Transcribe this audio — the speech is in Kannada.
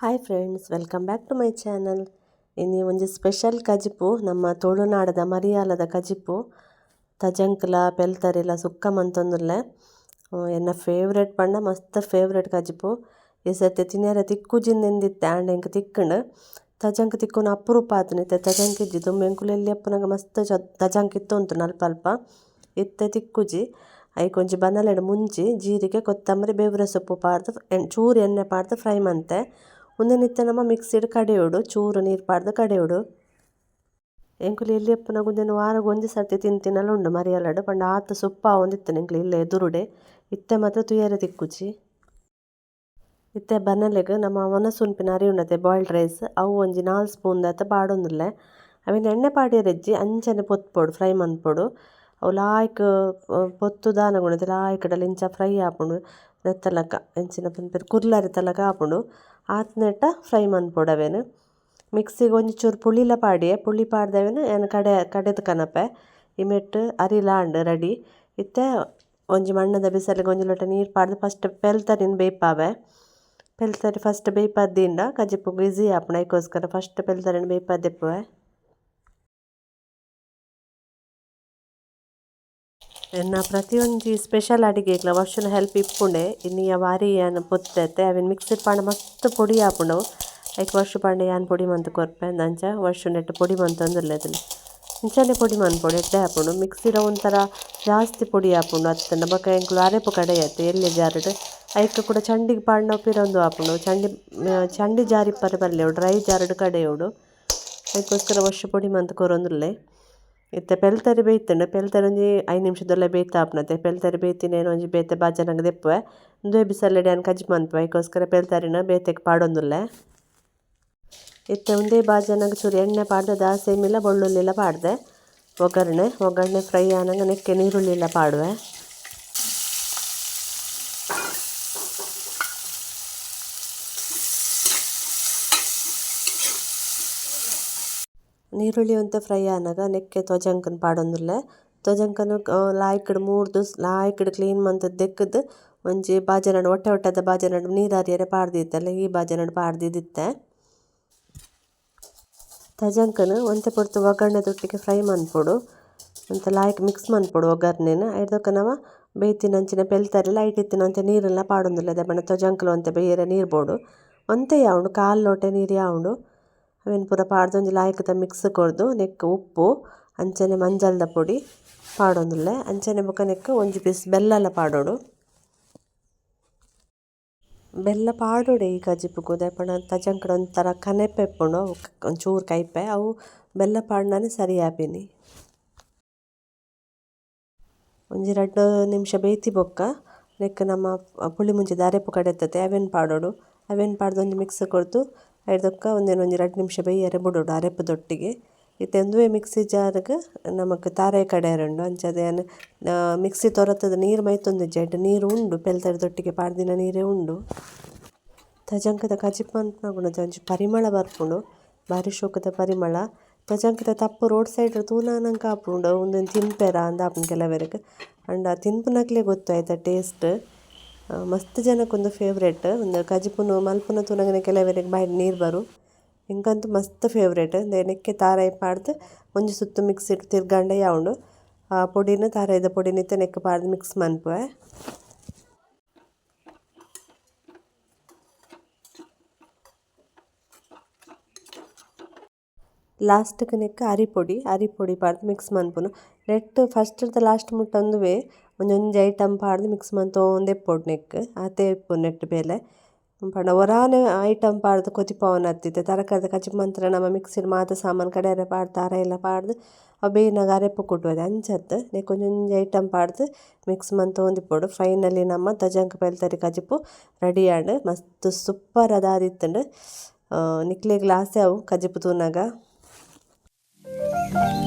Hi friends, welcome back to my channel. ಇನ್ನು ಒಂದು ಸ್ಪೆಷಲ್ ಕಜಿಪು, ನಮ್ಮ ತುಳುನಾಡದ ಮರಿಯಾಲದ ಕಜಿಪು. ತಜಂಕ್ಲ, ಪೆಲ್ತರೆಲ ಸುಕ್ಕ ಮಂತೊಂದುಲ್ಲೆ ಎನ್ನ ಫೇವ್ರೆಟ್ ಪಂಡ ಮಸ್ತ್ ಫೇವ್ರೆಟ್ ಕಜಿಪು. ಈ ಸರ್ತಿ ತಿಕ್ಕುಜಿ ತಿಕ್ಕುಜಿಂದೆಂದಿತ್ತೆ ಆಂಡ ಎಂಕ್ ತಿಕ್ಕುಂಡು. ತಜಂಕ್ ತಿಕ್ಕುನ ಅಪರೂಪ ಆತನಿತ್ತೆ ತಜಂಕ್ ಇಜ್ಜಿ ತುಂಬ ಎಂಕುಲು ಎಲ್ಲಿ ಅಪ್ಪುನಗ ಮಸ್ತ್ ತಜಂಕ್ ಇತ್ತುಂಟು ಅಲ್ಪ ಅಲ್ಪ. ಇತ್ತೆ ತಿಕ್ಕುಜಿ ಐಕ್ ಒಂಜಿ ಬನ್ನಲೆಡ್ ಮುಂಚಿ ಜೀರಿಗೆ, ಕೊತ್ತಂಬರಿ, ಬೇವ್ರೆ ಸೊಪ್ಪು ಪಾಡ್ದು ಚೂರು ಎಣ್ಣೆ ಪಾಡ್ದು ಫ್ರೈ ಮಂತೆ. ಉಂದೆನ್ ಇತ್ತೆ ನಮ ಮಿಕ್ಸಿಡ್ ಕಡೆಯೋಡು ಚೂರು ನೀರು ಪಾಡ್ದು ಕಡೆಯೋಡು ಎಂಕುಲು ಎಲ್ಲಿ ಎಪ್ಪುನಗ ಉಂದೆನ್ ವಾರಗ್ ಒಂಜಿ ಸರ್ತಿ ತಿಂತಿನಲ ಉಂಡು, ಮರಿಯಲಡ್. ಪಂಡ ಆತ್ ಸೊಪ್ಪು ಆವೊಂದಿತ್ತನೆ ಎಂಕ್ಲೆ ಇಲ್ಲೆ ಎದುರುಡೆ. ಇತ್ತೆ ಮಾತ್ರ ತುಯರೆ ತಿಕ್ಕುಜಿ ಇತ್ತೆ ಬನ್ನಲೆಗ್ ನಮ ಒನಸುನ್ಪಿನ ಅರಿ ಉಂಡತೆ ಬಾಯ್ಲ್ಡ್ ರೈಸ್ ಅವು ಒಂಜಿ ನಾಲ್ ಸ್ಪೂನ್ ದಾತ ಪಾಡೊಂದುಲ್ಲೆ. ಅವೆನ್ ಎಣ್ಣೆ ಪಾಡ್ಯರೆಜ್ಜಿ ಅಂಚನೆ ಪೊತ್ಪೊಡು ಫ್ರೈ ಮನ್ಪೊಡು. ಅವು ಲಾಯ್ಕ್ ಪೊತ್ತು ದಾನಗುಣತೆ ಲಾಯ್ಕ್ಡಲ ಇಂಚ ಫ್ರೈ ಆಪುಂಡು ನೆತ್ತಲಕ, ಎಂಚಿನ ಪನ್ಪೆರ್ ಕುರ್ಲರೆ ತಲಕ ಆಪುಂಡು ಆತ್ನೆಟ ಫ್ರೈ ಮನ್ಪೊಡು ಅವೆನ್ ಮಿಕ್ಸಿಗ್ ಒಂಚೂರು ಪುಳಿಲ ಪಾಡ್ಯೆ ಪುಳಿ ಪಾಡ್ದವೆನ್ ಎನ್ನ ಕಡೆ ಕಡೆದ್ ಕನಪೆ ಇಮೆಟ್ ಅರಿ ಲಾಂಡ್ ರೆಡಿ ಇತ್ತೆ ಒಂಜಿ ಮಣ್ಣದ ಬಿಸಲಿಗ್ ಒಂಜಿ ಲೋಟ ನೀರು ಪಾಡ್ದ್ ಫಸ್ಟ್ ಪೆಲ್ತರಿನ್ ಬೇಯ್ಪಾವೆ ಪೆಲ್ತರಿ ಫಸ್ಟ್ ಬೇಯ್ಪದ್ದಿಂದ ಕಜಿಪ್ಪುಗು ಈಸಿ ಆಪುಂಡು ಐಕೋಸ್ಕರ ಫಸ್ಟ್ ಪೆಲ್ತರಿನ್ ಬೇಯ್ಪದ್ದೆಪ್ಪುವೆ ಎನ್ನ ಪ್ರತಿಯೊಂಜಿ ಸ್ಪೆಷಲ್ ಅಡಿಗೆಗ್ಲ ವರ್ಷನ ಹೆಲ್ಪ್ ಇಪ್ಪುಂಡೆ. ಇನ್ನಿಯ ವಾರಿ ಯಾನ್ ಪೊತ್ತತೆ ಅವೆನ್ ಮಿಕ್ಸಿಡ್ ಪಾಂಡ ಮಸ್ತ್ ಪೊಡಿ ಆಪುಂಡು ಐಕ್ ವರ್ಷ ಪಾಂಡ ಯಾನ್ ಪೊಡಿ ಮಂತ್ ಕೊರ್ಪೆ ಅಂಚ ವರ್ಷ ನೆಟ್ ಪೊಡಿ ಮಂತೊಂದುಲ್ಲೆದನೆ ಇಂಚನೆ ಪೊಡಿ ಮನ್ಪೊಡು ಎಡ್ಡೆ ಆಪುಂಡು ಮಿಕ್ಸಿರ ಒಂಥರ ಜಾಸ್ತಿ ಪೊಡಿ ಆಪುಂಡು ಅತ್ತಂಡ ಬೊಕ ಎಂಕ್ಲು ಅರೆಪು ಕಡೆಯತ್ತೆ ಎಲ್ಯ ಜಾರುಡು. ಐಕ್ ಕೂಡ ಚಂಡಿಗ್ ಪಾಂಡ ಪಿರೊಂದು ಆಪುಂಡು ಚಂಡಿ ಚಂಡಿ ಜಾರಿಪ್ಪರೆ ಬಲ್ಲೆವು ಡ್ರೈ ಜಾರುಡು ಕಡೆಯೋಡು. ಅದಕ್ಕೋಸ್ಕರ ವರ್ಷ ಪೊಡಿ ಮಂತ್ ಕೊರೊಂದುಲ್ಲೆ ಇತ್ತೆ ಪೆಲ್ತರಿ ಬೇಯ್ತುಂಡು ಪೆಲ್ತರಿ ಒಂಜಿ ಐದು ಬೇಯ್ತ ಬೇಯ್ತಾಪುನತೆ ಪೆಲ್ತರೆ ಬೇಯ್ತಿನೇನು ಒಂಜಿ ಬೇತೆ ಬಾಜನಗ ದೆಪ್ಪುವೆ ಉಂದು ಬಿಸಲೆಡ್ ಯಾನ್ ಕಜಿ ಮನ್ಪುವೆ ಐಕೋಸ್ಕರ ಪೆಲ್ತರಿನ ಬೇತೆಗ್ ಪಾಡೊಂದುಲ್ಲೆ ಇತ್ತೆ ಉಂದೇ ಬಾಜನಗ ಚೂರು ಎಣ್ಣೆ ಪಾಡ್ದೆ ದಾಸೆಮಿಲ ಬೊಳ್ಳುಳ್ಳಿಲ ಪಾಡ್ದೆ ಒಗ್ಗರಣೆ ಒಗ್ಗರಣೆ ಫ್ರೈ ಆನಂಗ ನೆಕ್ಕೆ ನೀರುಳ್ಳಿಲ ಪಾಡುವೆ ನೀರುಳ್ಳಿ ಒಂತೆ ಫ್ರೈ ಆನಗ ನೆಕ್ಕೆ ತ್ವಜಂಕನ್ ಪಾಡೊಂದುಲ್ಲೆ. ತೊಜಂಕನ್ ಮೂರು ಮೂರ್ದು ಲಾಯ್ಕಡ್ ಕ್ಲೀನ್ ಮಂತುದು ದೆಕ್ಕುದು ಒಂಜಿ ಬಾಜನಡು, ಒಟ್ಟೆ ಒಟ್ಟದ ಬಾಜನಡು ನೀರಾರಿಯರೆ ಪಾಡ್ದಿತ್ತಲ್ಲ, ಈ ಬಾಜನಡು ಪಾಡ್ದಿದ್ದಿತ್ತೆ. ತಜಂಕನ ಒಂತೆ ಪೊರ್ತು ಒಗ್ಗರಣೆ ತೊಟ್ಟಿಗೆ ಫ್ರೈ ಮನ್ಪೊಡು ಅಂತ ಲಾಯ್ಕ್ ಮಿಕ್ಸ್ ಮನ್ಪೊಡು ಒಗ್ಗರ್ಣೆನ್. ಐದಕ್ಕ ನಮ ಬೇಯ್ತಿನಂಚಿನ ಲೈಟ್ ಇತ್ತಿನ ಒಂತೆ ನೀರೆಲ್ಲ ಪಾಡೊಂದುಲ್ಲೆ ದಾಯೆಪಂಡ ತ್ವಜಂಕಲು ಒಂತೆ ಬೇರೆ ನೀರು ಬೋಡು ಒಂತೆ ಯಾವುಂಡು, ಕಾಲು ಲೋಟೆ ನೀರು ಯಾವುಂಡು ಅವೆನ್ ಪೂರ ಪಾಡ್ದೊಂಜಿ ಲಾಯ್ಕುದ ಮಿಕ್ಸ್ ಕೊರ್ದು ನೆಕ್ಕ ಉಪ್ಪು, ಅಂಚನೆ ಮಂಜಲ್ದ ಪುಡಿ ಪಾಡೊಂದುಲ್ಲೆ. ಅಂಚನೆ ಬೊಕ ನೆಕ್ಕ ಒಂಜಿ ಪೀಸ್ ಬೆಲ್ಲಲ ಪಾಡೊಡು. ಬೆಲ್ಲ ಪಾಡೋಡೆ ಈ ಕಜಿಪ್ಪುಗು ದಾಯೆಪಂಡ ತಜಂಕಡ ಒಂಥರ ಕನೆಪೆ ಇಪ್ಪುಂಡು ಒಂಚೂರು ಕೈಪೆ. ಅವು ಬೆಲ್ಲ ಪಾಡ್ನನೆ ಸರಿ ಆಪಿನಿ. ಒಂಜಿ ರಡ್ಡ್ ನಿಮಿಷ ಬೇಯ್ತಿ ಬೊಕ್ಕ ನೆಕ್ಕ ನಮ್ಮ ಪುಳಿ ಮುಂಚಿದ ಕಡೆ ಎತ್ತತೆ ಅವೇನು ಪಾಡೋಡು. ಅವೇನು ಪಾಡ್ದು ಒಂಜಿ ಮಿಕ್ಸ್ ಕೊರ್ದು ಐರ್ದಕ್ಕ ಉಂದೆನ್ ಒಂಜಿ ರಡ್ಡ್ ನಿಮಿಷ ಬೇಯ್ಯರೆ ಬುಡೊಡು ಅರೆಪುದೊಟ್ಟಿಗೆ. ಇತ್ತೆ ಮಿಕ್ಸಿ ಜಾರ್ಗ್ ನಮಕ್ ತಾರೆ ಅಂಚಾದ್ ಯಾನ್ ಮಿಕ್ಸಿ ತೊರತದ ನೀರು ಮೈತೊಂದು ಜಡ್ಡು. ನೀರು ಉಂಡು ಪೆಲ್ತರದೊಟ್ಟಿಗೆ ಪಾಡ್ದಿನ ನೀರೇ ಉಂಡು. ತಜಂಕದ ಕಜಿಪ್ ಅಂಜಿ ಪರಿಮಳ ಬರ್ಪುಂಡು. ಬಾರಿ ಶೋಕದ ಪರಿಮಳ. ತಜಂಕದ ತಪ್ಪು ರೋಡ್ ಸೈಡ್ ತೂನನಂಕ ಆಪುಂಡು ಒಂದೊಂದು ತಿನ್ಪೆರ ಅಂದ ಆಪುಂಡು ಕೆಲವೆರ್ಗ್ ಅಂಡ ತಿನ್ಪುನಕ್ಲೆ ಗೊತ್ತು ಐತ ಟೇಸ್ಟ್. ಮಸ್ತ್ ಜನಕ್ಕೊಂದು ಫೇವ್ರೇಟ್ ಒಂದು ಕಜಿಪುನು, ಮಲ್ಪುನ ತೂನಗನೆ ಕೆಲವರಿಗೆ ಬಾಯ್ ನೀರು ಬರು. ಎಂಕಂತೂ ಮಸ್ತ್ ಫೇವ್ರೆಟ್ ನೆಕ್ಕೆ ತಾರಾಯಿ ಪಾಡ್ದ್ ಒಂಜಿ ಸುತ್ತು ಮಿಕ್ಸ್ ತಿರ್ಗಾಂಡ ಯಾವುಂಡು ಆ, ಪೊಡಿನ್ ತಾರಾಯಿದ ಪೊಡಿನ್ ಇತ್ತೆ ನೆಕ್ಕ್ ಪಾಡ್ದ್ ಮಿಕ್ಸ್ ಮನ್ಪುವೆ. ಲಾಸ್ಟ್ಗ್ ನೆಕ್ಕ ಅರಿಪೊಡಿ ಅರಿಪೊಡಿ ಪಾಡ್ದ್ ಮಿಕ್ಸ್ ಮನ್ಪುನು ನೆಟ್ಟ್ ಫಸ್ಟ್‌ದ ಲಾಸ್ಟ್ ಮುಟ್ಟೊಂದುವೆ ಒಂಜೊಂಜಿ ಐಟಮ್ ಪಾಡ್ದ್ ಮಿಕ್ಸ್ ಮಂತೊಂದು ಎಪ್ಪೊಡು ನೆಕ್ಕ್ ಅತೆ ಇಪ್ಪುನು ನೆಟ್ಟ್ ಬೇಲೆ. ಪಂಡ ಒರಾನೆ ಐಟಮ್ ಪಾಡ್ದ್ ಕೊತಿಪವೊನ ಅತ್ತಿತ್ತೆ ತರಕಾರಿದ ಕಜಿಪ್ ಮಂತ್ರ ನಮ ಮಿಕ್ಸಿಡ್ ಮಾತ ಸಾಮಾನ್ ಕಡೆರೆ ಪಾಡ್ದ್ ತಾರಾಯಿಲ ಪಾಡ್ದ್, ಅವು ಬೇಯ್ನಗ ಅರೆಪ್ಪು ಕುಟುವೆರ್ ಅಂಚತ್ತು ನೆಕ್ಕ್ ಒಂಜೊಂಜಿ ಐಟಮ್ ಪಾಡ್ದ್ ಮಿಕ್ಸ್ ಮಂತೊಂದು ಫೈನಲಿ ನಮ ತಜಂಕ್ ಪೆಲ್ತರಿ ಕಜಿಪು ರೆಡಿ ಆಂಡ್ ಮಸ್ತ್ ಸೂಪರ್ ಆದಿತ್ತುಂಡು ನಿಕ್ಲೆಗ್ಲ ಆಸೆ ಅವು ಕಜಿಪು ತೂನಗ? Thank you.